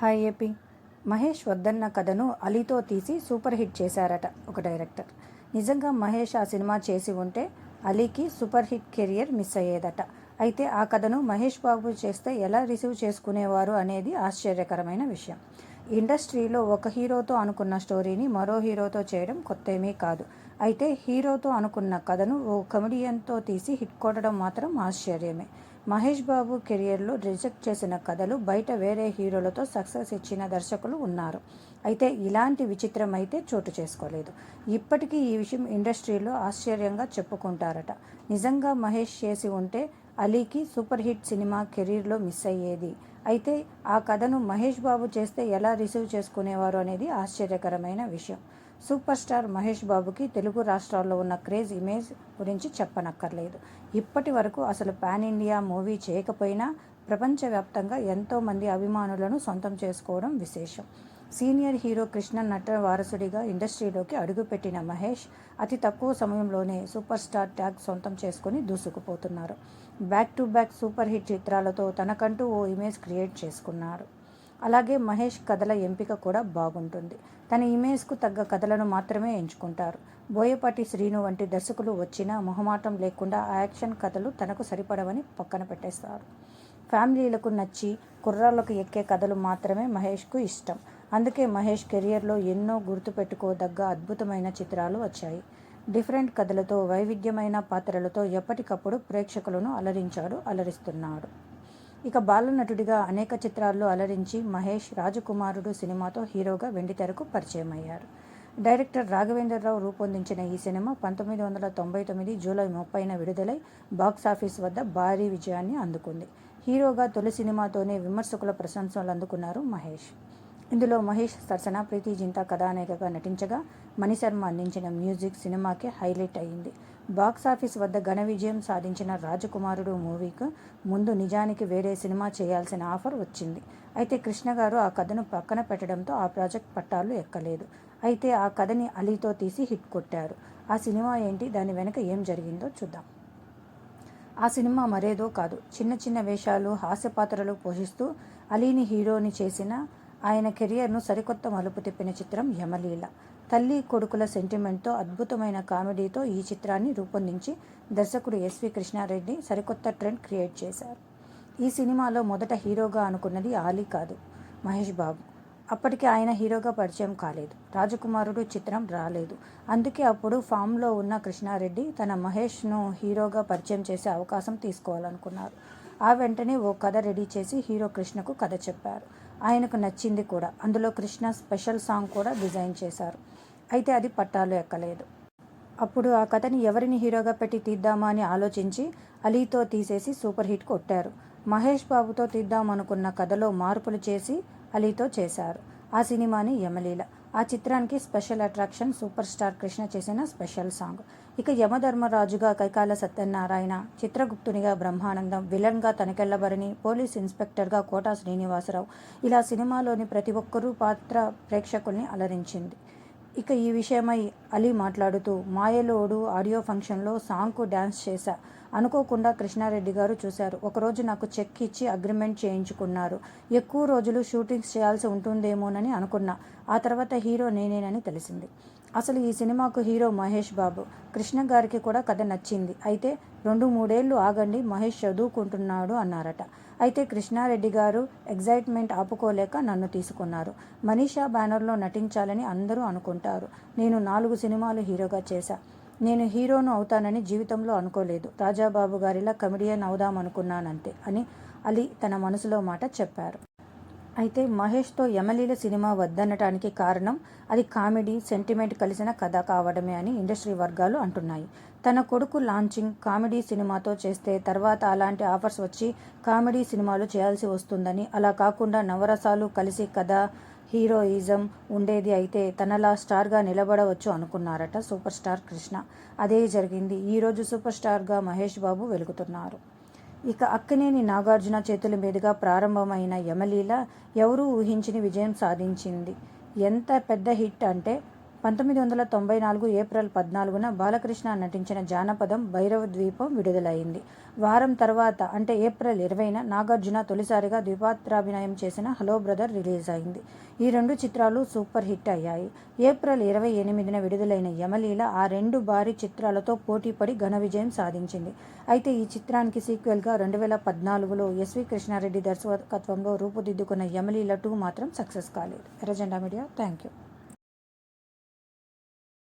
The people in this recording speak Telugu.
Hi AP. మహేష్ వద్దన్న కథను అలీతో తీసి సూపర్ హిట్ చేశారట ఒక డైరెక్టర్. నిజంగా మహేష్ ఆ సినిమా చేసి ఉంటే అలీకి సూపర్ హిట్ కెరియర్ మిస్ అయ్యేదట. అయితే ఆ కథను మహేష్ బాబు చేస్తే ఎలా రిసీవ్ చేసుకునేవారు అనేది ఆశ్చర్యకరమైన విషయం. ఇండస్ట్రీలో ఒక హీరోతో అనుకున్న స్టోరీని మరో హీరోతో చేయడం కొత్తేమీ కాదు. అయితే హీరోతో అనుకున్న కథను ఓ కమెడియన్తో తీసి హిట్ కొట్టడం మాత్రం ఆశ్చర్యమే. మహేష్ బాబు కెరియర్లో రిజెక్ట్ చేసిన కథలు బయట వేరే హీరోలతో సక్సెస్ ఇచ్చిన దర్శకులు ఉన్నారు. అయితే ఇలాంటి విచిత్రం అయితే చోటు చేసుకోలేదు. ఇప్పటికీ ఈ విషయం ఇండస్ట్రీలో ఆశ్చర్యంగా చెప్పుకుంటారట. నిజంగా మహేష్ చేసి ఉంటే అలీకి సూపర్ హిట్ సినిమా కెరీర్లో మిస్ అయ్యేది. అయితే ఆ కథను మహేష్ బాబు చేస్తే ఎలా రిసీవ్ చేసుకునేవారు అనేది ఆశ్చర్యకరమైన విషయం. సూపర్ స్టార్ మహేష్ బాబుకి తెలుగు రాష్ట్రాల్లో ఉన్న క్రేజ్ ఇమేజ్ గురించి చెప్పనక్కర్లేదు. ఇప్పటి వరకు అసలు పాన్ ఇండియా మూవీ చేయకపోయినా ప్రపంచవ్యాప్తంగా ఎంతోమంది అభిమానులను సొంతం చేసుకోవడం విశేషం. సీనియర్ హీరో కృష్ణ నట వారసుడిగా ఇండస్ట్రీలోకి అడుగుపెట్టిన మహేష్ అతి తక్కువ సమయంలోనే సూపర్ స్టార్ ట్యాగ్ సొంతం చేసుకుని దూసుకుపోతున్నారు. Back to back super hit చిత్రాలతో తనకంటూ ఓ ఇమేజ్ క్రియేట్ చేసుకున్నారు. అలాగే మహేష్ కథల ఎంపిక కూడా బాగుంటుంది. తన ఇమేజ్కు తగ్గ కథలను మాత్రమే ఎంచుకుంటారు. బోయపాటి శ్రీను వంటి దర్శకులు వచ్చినా మొహమాటం లేకుండా ఆ యాక్షన్ కథలు తనకు సరిపడవని పక్కన పెట్టేస్తారు. ఫ్యామిలీలకు నచ్చి కుర్రాళ్ళకు ఎక్కే కథలు మాత్రమే మహేష్కు ఇష్టం. అందుకే మహేష్ కెరియర్లో ఎన్నో గుర్తుపెట్టుకోదగ్గ అద్భుతమైన చిత్రాలు వచ్చాయి. డిఫరెంట్ కథలతో వైవిధ్యమైన పాత్రలతో ఎప్పటికప్పుడు ప్రేక్షకులను అలరించాడు అలరిస్తున్నాడు. ఇక బాలనటుడిగా అనేక చిత్రాల్లో అలరించి మహేష్ రాజకుమారుడు సినిమాతో హీరోగా వెండితెరకు పరిచయం అయ్యారు డైరెక్టర్ రాఘవేంద్రరావు రూపొందించిన ఈ సినిమా పంతొమ్మిది వందల తొంభై తొమ్మిది జూలై ముప్పైన విడుదలై బాక్సాఫీస్ వద్ద భారీ విజయాన్ని అందుకుంది. హీరోగా తొలి సినిమాతోనే విమర్శకుల ప్రశంసలు అందుకున్నారు మహేష్. ఇందులో మహేష్ సరసన ప్రీతి జింతా కథానాయికగా నటించగా మణిశర్మ అందించిన మ్యూజిక్ సినిమాకే హైలైట్ అయింది బాక్సాఫీస్ వద్ద ఘన విజయం సాధించిన రాజకుమారుడు మూవీకి ముందు నిజానికి వేరే సినిమా చేయాల్సిన ఆఫర్ వచ్చింది. అయితే కృష్ణ గారు ఆ కథను పక్కన పెట్టడంతో ఆ ప్రాజెక్ట్ పట్టాలు ఎక్కలేదు. అయితే ఆ కథని అలీతో తీసి హిట్ కొట్టారు. ఆ సినిమా ఏంటి? దాని వెనుక ఏం జరిగిందో చూద్దాం. ఆ సినిమా మరేదో కాదు. చిన్న చిన్న వేషాలు హాస్య పాత్రలు పోషిస్తూ అలీని హీరోని చేసిన ఆయన కెరియర్ను సరికొత్త మలుపు తిప్పిన చిత్రం యమలీల. తల్లి కొడుకుల సెంటిమెంట్తో అద్భుతమైన కామెడీతో ఈ చిత్రాన్ని రూపొందించి దర్శకుడు ఎస్వి కృష్ణారెడ్డి సరికొత్త ట్రెండ్ క్రియేట్ చేశారు. ఈ సినిమాలో మొదట హీరోగా అనుకున్నది ఆలీ కాదు మహేష్ బాబు. అప్పటికి ఆయన హీరోగా పరిచయం కాలేదు రాజకుమారుడు చిత్రం రాలేదు. అందుకే అప్పుడు ఫామ్లో ఉన్న కృష్ణారెడ్డి తన మహేష్ను హీరోగా పరిచయం చేసే అవకాశం తీసుకోవాలనుకున్నారు. ఆ వెంటనే ఓ కథ రెడీ చేసి హీరో కృష్ణకు కథ చెప్పారు. ఆయనకు నచ్చింది కూడా. అందులో కృష్ణ స్పెషల్ సాంగ్ కూడా డిజైన్ చేశారు. అయితే అది పట్టాలు ఎక్కలేదు. అప్పుడు ఆ కథని ఎవరిని హీరోగా పెట్టి తీద్దామా అని ఆలోచించి అలీతో తీసేసి సూపర్ హిట్ కొట్టారు. మహేష్ బాబుతో తీద్దామనుకున్న కథలో మార్పులు చేసి అలీతో చేశారు. ఆ సినిమాని యమలీల. ఆ చిత్రానికి special attraction super star Krishna చేసిన స్పెషల్ సాంగ్. ఇక యమధర్మరాజుగా కైకాల సత్యనారాయణ చిత్రగుప్తునిగా బ్రహ్మానందం విలన్గా తనకెళ్ళబరిని పోలీస్ ఇన్స్పెక్టర్గా కోటా శ్రీనివాసరావు. ఇలా సినిమాలోని ప్రతి ఒక్కరూ పాత్ర ప్రేక్షకుల్ని అలరించింది. ఇక ఈ విషయమై అలీ మాట్లాడుతూ మాయలోడు ఆడియో ఫంక్షన్లో సాంగ్కు డ్యాన్స్ చేశా. అనుకోకుండా కృష్ణారెడ్డి గారు చూశారు. ఒకరోజు నాకు చెక్ ఇచ్చి అగ్రిమెంట్ చేయించుకున్నారు. ఎక్కువ రోజులు షూటింగ్స్ చేయాల్సి ఉంటుందేమోనని అనుకున్నా. ఆ తర్వాత హీరో నేనేనని తెలిసింది. అసలు ఈ సినిమాకు హీరో మహేష్ బాబు. కృష్ణ గారికి కూడా కథ నచ్చింది. అయితే రెండు మూడేళ్ళు ఆగండి మహేష్ చదువుకుంటున్నాడు అన్నారట. అయితే కృష్ణారెడ్డి గారు ఎగ్జైట్మెంట్ ఆపుకోలేక నన్ను తీసుకున్నారు. మనీషా బ్యానర్లో నటించాలని అందరూ అనుకుంటారు. నేను నాలుగు సినిమాలు హీరోగా చేశా. నేను హీరోను అవుతానని జీవితంలో అనుకోలేదు. రాజాబాబు గారిలా కమెడియన్ అవుదామనుకున్నానంతే అని అలీ తన మనసులో మాట చెప్పారు. అయితే మహేష్తో యమలీల సినిమా వద్దనటానికి కారణం అది కామెడీ సెంటిమెంట్ కలిసిన కథ కావడమే అని ఇండస్ట్రీ వర్గాలు అంటున్నాయి. తన కొడుకు లాంచింగ్ కామెడీ సినిమాతో చేస్తే తర్వాత అలాంటి ఆఫర్స్ వచ్చి కామెడీ సినిమాలు చేయాల్సి వస్తుందని. అలా కాకుండా నవరసాలు కలిసి కథ హీరోయిజం ఉండేది అయితే తనలా స్టార్గా నిలబడవచ్చు అనుకున్నారట సూపర్ స్టార్ కృష్ణ. అదే జరిగింది. ఈరోజు సూపర్ స్టార్గా మహేష్ బాబు వెలుగుతున్నారు. ఇక అక్కినేని నాగార్జున చేతుల మీదుగా ప్రారంభమైన యమలీల ఎవరూ ఊహించని విజయం సాధించింది. ఎంత పెద్ద హిట్ అంటే పంతొమ్మిది వందల తొంభై నాలుగు ఏప్రిల్ పద్నాలుగున బాలకృష్ణ నటించిన జానపదం భైరవ ద్వీపం విడుదలైంది. వారం తర్వాత అంటే ఏప్రిల్ ఇరవైన నాగార్జున తొలిసారిగా ద్విపాత్రాభినయం చేసిన హలో బ్రదర్ రిలీజ్ అయింది. ఈ రెండు చిత్రాలు సూపర్ హిట్ అయ్యాయి. ఏప్రిల్ ఇరవై ఎనిమిదిన విడుదలైన యమలీల ఆ రెండు భారీ చిత్రాలతో పోటీపడి ఘన విజయం సాధించింది. అయితే ఈ చిత్రానికి సీక్వెల్గా రెండు వేల పద్నాలుగులో ఎస్వి కృష్ణారెడ్డి దర్శకత్వంలో రూపుదిద్దుకున్న యమలీల టూ మాత్రం సక్సెస్ కాలేదు. ఎర్రజెండా మీడియా థ్యాంక్ యూ